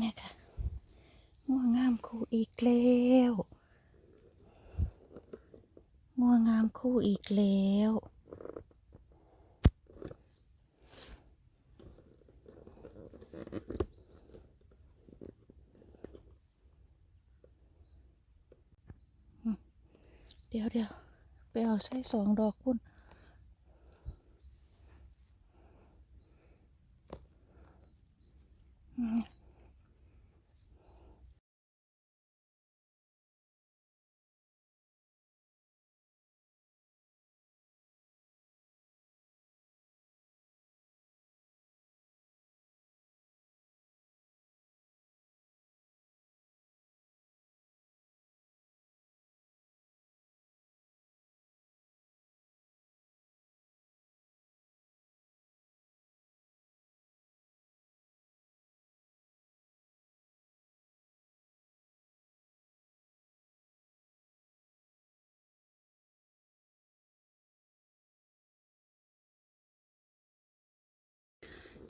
นี่ค่ะงัวงามคู่อีกแล้วงัวงามคู่อีกแล้วเดี๋ยวเดี๋ยวไปเอาใส่สองดอกคุณอืม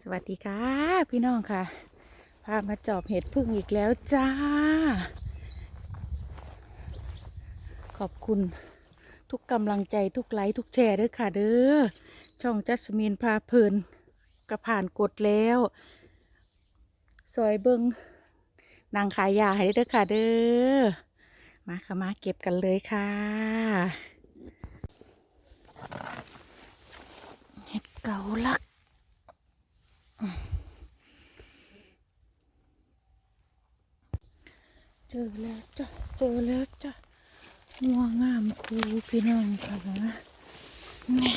สวัสดีค่ะ พี่น้องค่ะพามาจอบเห็ดพึ่งอีกแล้วจ้า ขอบคุณทุกกำลังใจทุกไลค์ทุกแชร์ด้วยค่ะ เด้อช่องจัสมินพาเพลินกระผ่านกดแล้วซอยเบิงนางขายยาให้ด้อค่ะเด้อมาค่ะมาเก็บกันเลยค่ะเห็ดเกาลัก เจอแล้วจ้ะเจอแล้วจ้ะงัวงามคูพี่น้องค่ะเนี่ย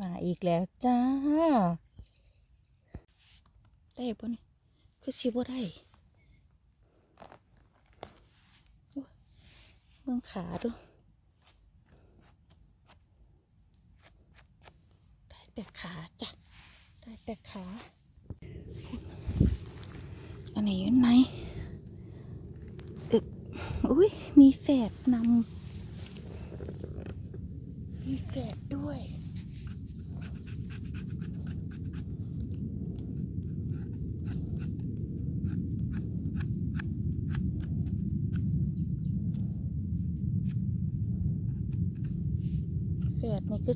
มาอีกแล้วจ้า ได้ปะนี่คือชิบ่ได้เบิ่งขาดู ได้แต่ขาจ้ะ ได้แต่ขา อันนี้อยู่ไหนอึบอุ้ยมีแฝดนำ มีแฝดด้วย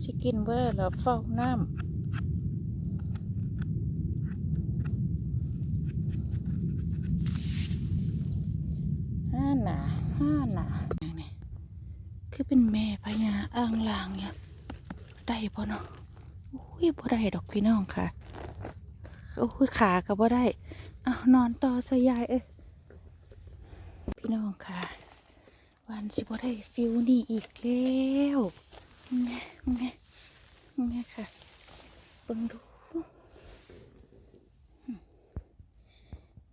ที่กินเบอร์แล้วเฝ้าน้ำห้าหนาห้าหนาอย่างนี้คือเป็นแม่พญาอ่างลางเนี่ยได้ปะเนาะอุ้ยบ่ได้ดอกพี่น้องค่ะโอ้ยขาก็บ่ได้อ้าวนอนต่อสยายเอ้ยพี่น้องค่ะ วันสิบ่ได้ฟิวนี่อีกแล้ว ไงไงไงค่ะเบิ่งดู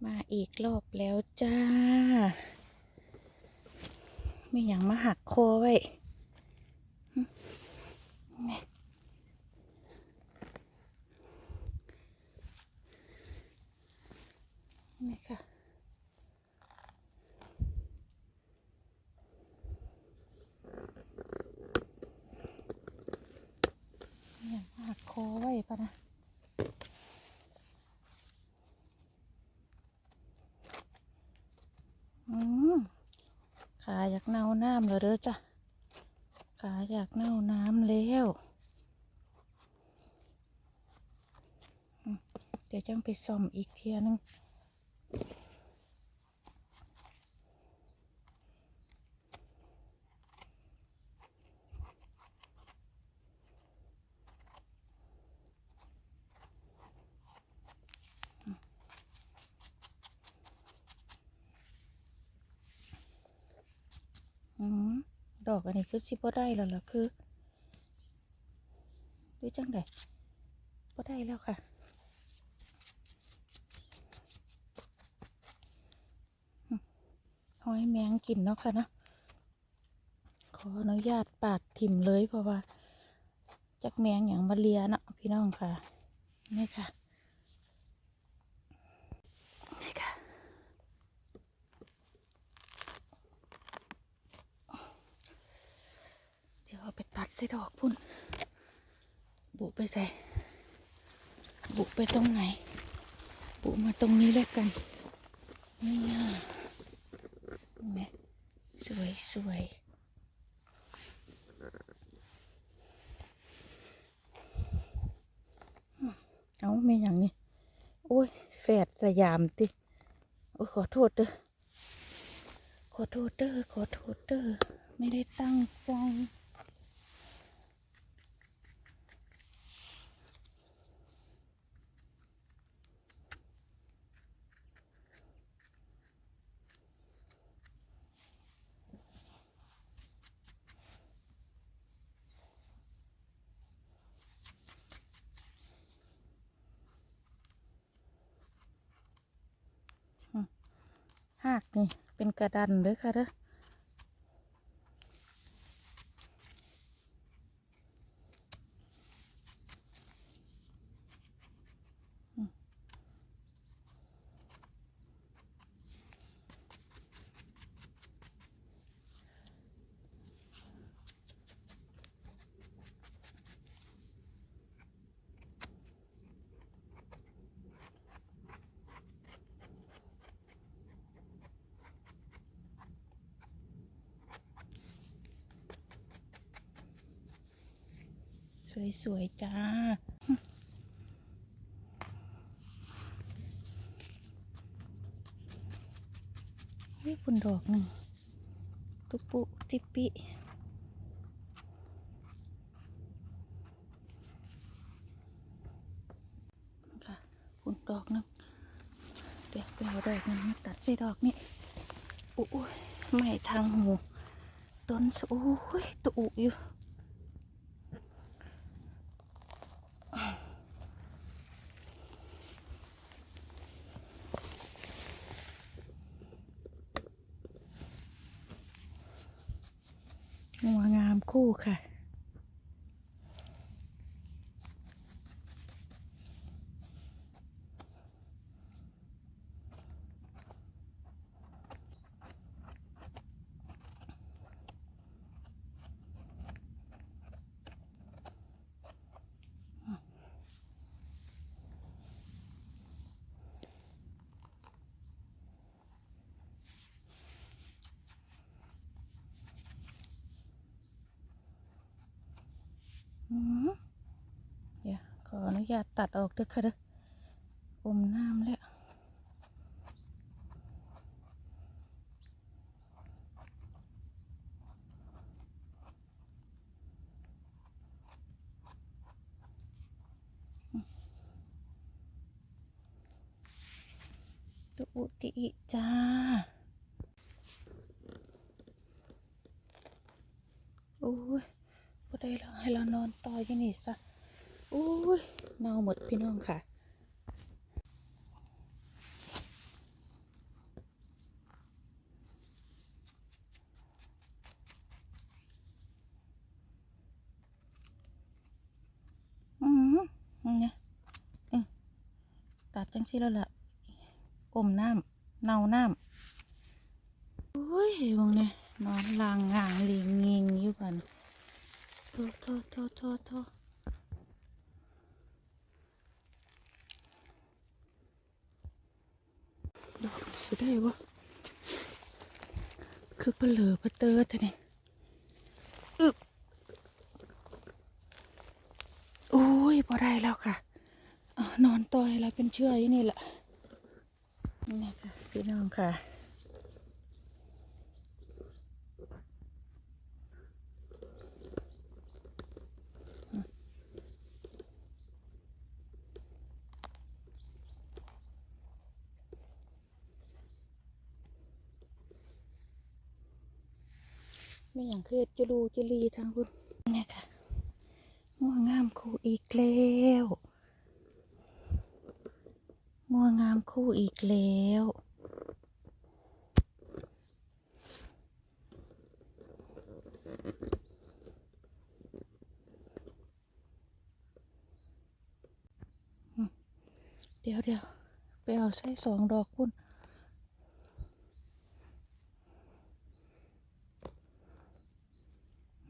มาอีกรอบแล้วจ้า ไม่อย่างมาหักคอไว้ไงนี่ค่ะ เนี่ยหักคอไว้ ปะนะขาอยากเน่าน้ำเลยเด้อจ้ะขาอยากเน่าน้ำแล้วเดี๋ยวจังไปซ่อมอีกเทียนึง ดอกอันนี้คือสิบ่ได้แล้วล่ะคือดูจังไดบ่ได้แล้วค่ะหอยแมงกินเนาะค่ะเนาะขออนุญาตปาดถิ่มเลยเพราะว่าจักแมงอย่างมาเลียเนาะพี่น้องค่ะนี่ค่ะ นี่ค่ะ เดี๋ยวเอาไปตัดใส่ดอกพุ่น บุไปใส่ บุไปตรงไหน บุมาตรงนี้แล้วกัน นี่อะเห็นไหมสวยสวยเอาไม่อย่างนี้ โอ้ยแฝดสยามติ โอ้ยขอโทษเด้อขอโทษเด้อขอโทษเด้อไม่ได้ตั้งใจ หากนี่เป็นกระดันเด้อค่ะเด้อ สวยๆจ้า นี่คุณดอกหนึ่ง ตุปุ ติปิค่ะคุณดอกหนึ่งเดี๋ยวไปเอาดอกนึงมาตัดใส่ดอกนี่อุ้ยไม่ทางหู ต้นสโอ้ยตุอยู่ งัวงามคู่ค่ะ ญาตตัดออกด้วยค่ะเด้ออมน้ำแล้วตุอุติอิจ้าโอ้ยบ่ได้แล้วให้เรานอนต่อยู่นี่ซะ โอ้ยเน่าหมดพี่น้องค่ะ อืมนี่นะเออตัดจังสิแล้วล่ะอมน้ำเน่าน้ำโอ้ยมองเนี่ยนอนลางงางลิงเงงอยู่กันโทษโทษโทษโทษโทษดอก สุดได้วะคือเปลือเปเตอร์แต่เนี่ยอึบโอ้ยพอได้แล้วค่ะอะนอนต่อยแล้วเป็นเชื่ออยู่นี่แหละนี่ค่ะพี่น้องค่ะ ไม่อย่างเครียดจุลูจุลีทางคุณเนี่ยค่ะงัวงามคู่อีกแล้วงัวงามคู่อีกแล้วเดี๋ยวเดี๋ยวไปเอาใส่สองดอกคุณ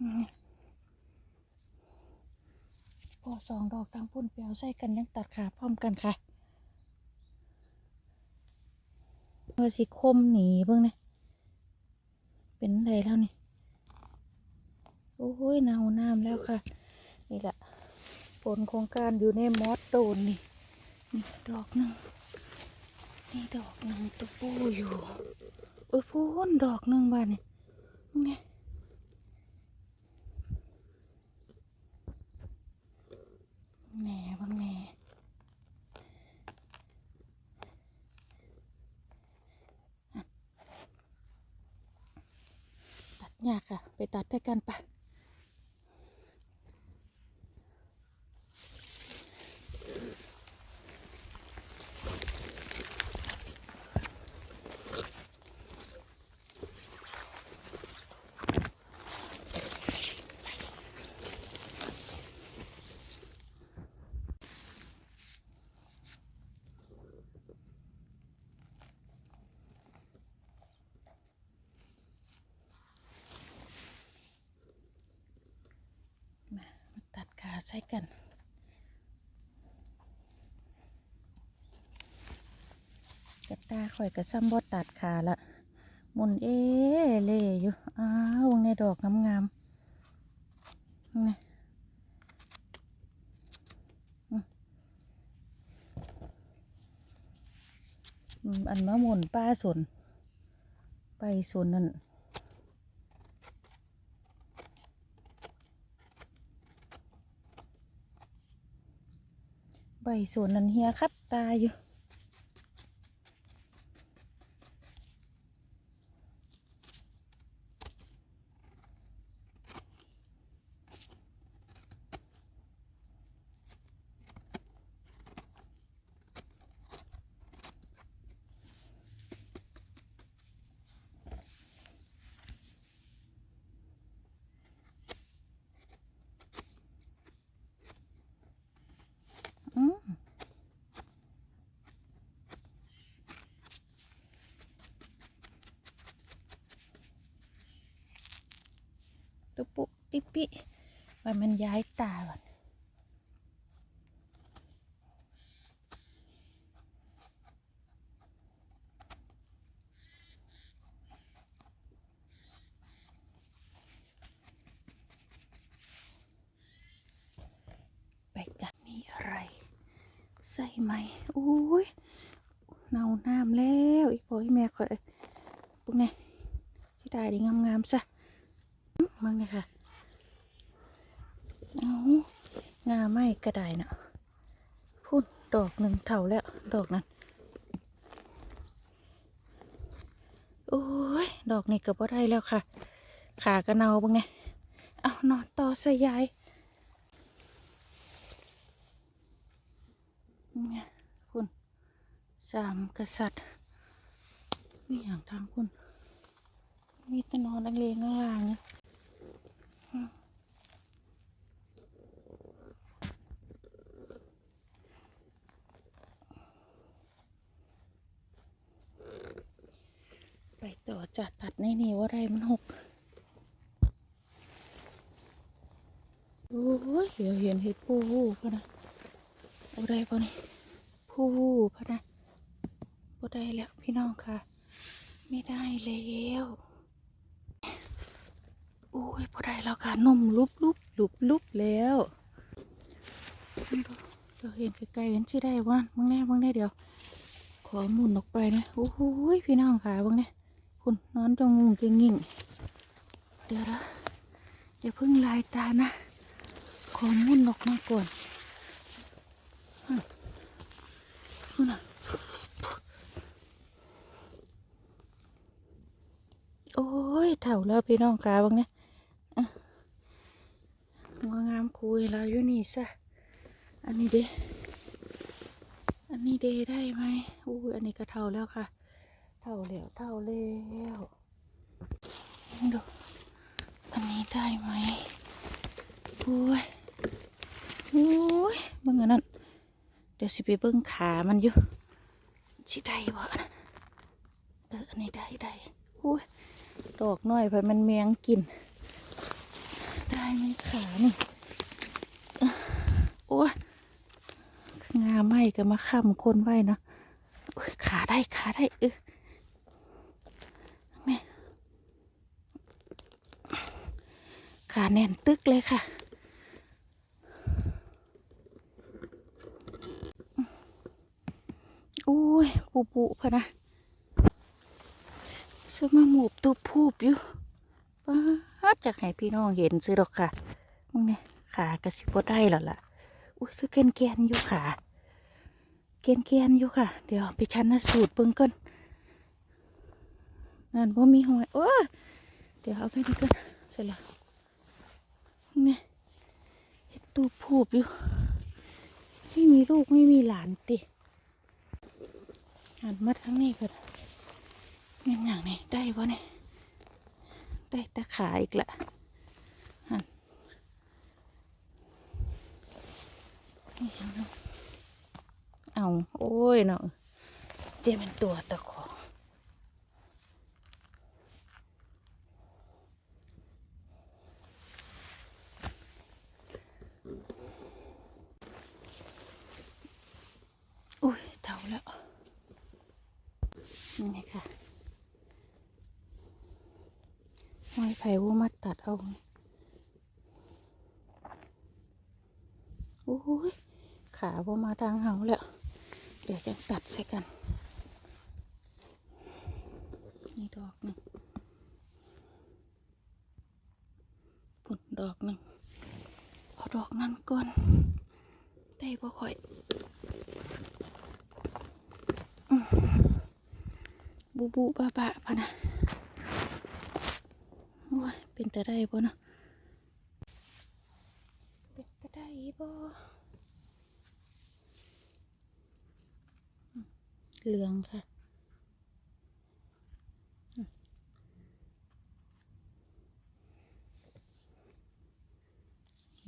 อืมพอ สองดอกทางพุ่นเปียวใส่กันยังตัดขาพร้อมกันค่ะเมื่อสิคมหนีเบิ่งนะเป็นไรแล้วนี่ โอ้ยเนาน้ำแล้วค่ะ นี่แหละผลของการอยู่ในมอสโดนนี่นี่ดอกหนึ่งนี่ดอกหนึ่งตัวปูอยู่โอ้ยพูนดอกหนึ่งบ้านนี่ไแหน่บางแหน่ตัดยากค่ะ ไปตัดด้วยกันปะ ใช้กันกระตาข่อยกระซ้ำบดตัดขาละมุนเอเล่อยู่ อ้าวในดอกงามๆนี่อันมะมุนป้าสนไปสนนั่น ใบสวนนันเฮียครับตาอยู่ อืมตุ ปิปิว่ามันย้ายตาก่อนไปจับนี่อะไรใส่ไหมอุ้ยเนาน้ำแล้วอีกพออีแม่คอยปุ๊กเนี่ยสิได้ดีงามๆซะอื้อมึงเนี่ยค่ะ เอางาไม่กระไดนะพุ่นดอกหนึ่งเท่าแล้ว ดอกนั้นโอ้ย ดอกนี้ก็บ่ได้แล้วค่ะ ขากระเนาบ้างเนี่ยเอานอนต่อสยายเนี่ยคุณสามกษัตริย์มีอย่างทางคุณ มีแต่นอนนักเลงข้างล่างเนี่ย ไปต่อจัด ตัดในนี่ว่าไรมันหกโอ้ยเดี๋ยวเห็นเห็ดผู้พะนะเอาได้ปะนี่ผู้ผู้พะนะบ่ได้แล้วพี่น้องค่ะ ไม่ได้แล้วโอ้ยบ่ได้แล้วค่ะนมลุบลุบลุบลุบแล้วเราเห็นไกลๆกันชื่อได้ว่ามึงแน่มึงแน่เดี๋ยว ขอหมุนออกไปนะโอ้โหพี่น้องค่ะเบ้างเนี่ย คุณนอนจงงงจงงิ่งเดี๋ยวนะอย่าเพิ่งลายตานะ ขอมุ่นออกมาก่อนอืมนู่นน่ะโอ้ยเท่าแล้วพี่น้องกาบ้างเนี่ยอะหัวงามคุยเราอยู่นี่ซะ อันนี้เด้อันนี้เดได้ไหมอู้อันนี้ก็เท่าแล้วค่ะ เท่าแล้วเท่าแล้วดูอันนี้ได้ไหมอุ้ยอุ้ยเบิ่งอันนั้นเดี๋ยวสิไปเบิ่งขามันอยู่สิได้บ่นะเอออันนี้ได้ได้อุ้ยดอกน้อยเพราะมันแมงกิน ได้ไหมขานี่โอ้ยงาไหมก็มาค้ำคนไว้เนาะขาได้ขาได้เออแม่ ขาแน่นตึกเลยค่ะ อุ้ยปูปูพะนะซื้อมาหมูบตูพูบอยู่ป้าจากให้พี่น้องเห็นซื้อดอกค่ะมึงเนี่ยขากระสิบได้แล้วล่ะ อุ้ยคือแกนแกนๆอยู่ขาแกนแกนๆอยู่ค่ะ เดี๋ยวไปชันนสูตรเบิ่งก่อนนั่นว่ามีหอยโอ้เดี๋ยวเอาไปนี่ก่อนเสร็จแล้ว เนี่ยเห็ดตูพูบอยู่ ไม่มีลูกไม่มีหลานติหันมาทั้งนี้ก่อนเงี้ยอย่างนี้ได้ปะเนี่ยได้ตะขาอีกละหันนี่เห็นไหมเอาโอ้ยเนาะเจเป็นตัวตะขอยเท่าแล้ว นี่ไงค่ะห้อยไผ่ว่ามาตัดเอาโอ้ย ขาว่ามาทางเฮาแล้ว เดี๋ยวจะตัด ใส่กันนี่ดอกหนึ่งปุ่นดอกหนึ่งเอาดอกนั้นก่อนได้บ่ค่อยบูบูบาบะพะนะโอ้ยเป็นแต่ได้บ่เนาะเป็นแต่ได้บ่อืม เหลืองค่ะ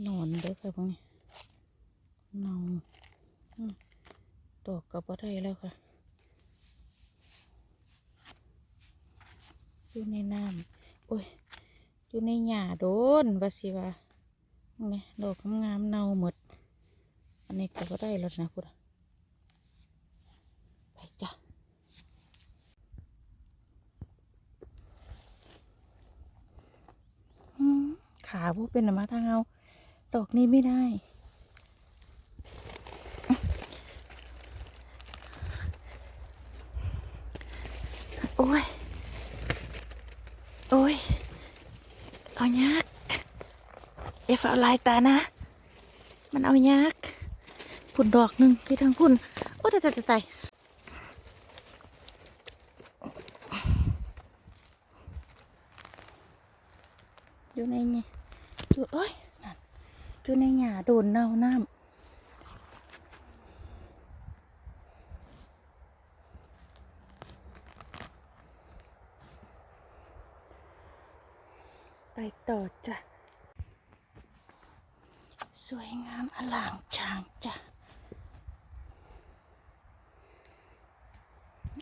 นอนเด้อค่ะพวกนี้เนาอืมดอกก็บ่ได้แล้วค่ะ อยู่ในน้ำโอ้ย อยู่ในหญ้าโดนว่าสิว่านี่ดอกงามเน่าหมด อันนี้ก็บ่ได้แล้วนะพุทธไปจ้ะอืม ขาพวกเป็นอมาทางเอาดอกนี้ไม่ได้ โอ้ย โอ้ย เอายากเอฟเอาลายตานะ มันเอายากผุนดอกหนึ่งที่ทางพุ่น โอ้ตายตายตายตายอยู่ในนี่อยู่โอ้ยนั่นอยู่ในหญ้า โดนเน่าน้ำไปต่อจ้ะ สวยงามอลางช้างจ้ะ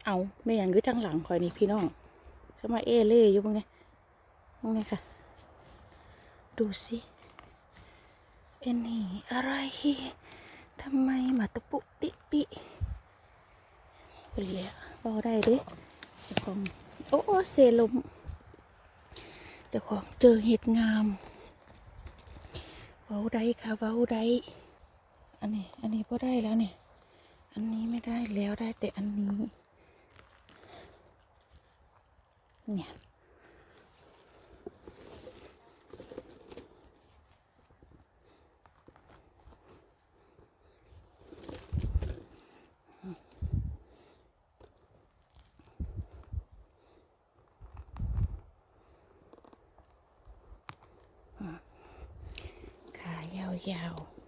เอาไม่อย่างคือทางหลังคอยนี่พี่น้องสมาเอเล่อยู่มึงไงมึงไงค่ะ ดูสิ เป็นนี่อะไรทำไมมาตะปุติปิเปลี่ยบอได้เด้เจ้าของโอ้โอ้เซลมเจ้าของเจอเห็ดงามเว้าได้ค่ะเว้าได้อันนี้อันนี้พอได้แล้วเนี่ยอันนี้ไม่ได้แล้วได้แต่อันนี้ เนี่ย ยาวๆ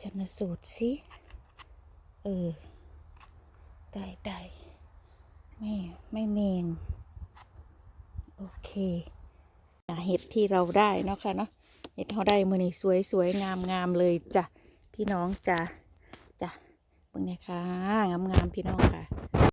ชันสูตรสิ เออ ได้ได้ไม่ ไม่เมง โอเคเห็ดที่เราได้เนาะค่ะเนาะเห็ดเราได้มือนี่สวยสวยงามงามเลยจ้ะ พี่น้องจ้ะจ้ะเบิ่งนี่ยค่ะงามงามพี่น้องค่ะ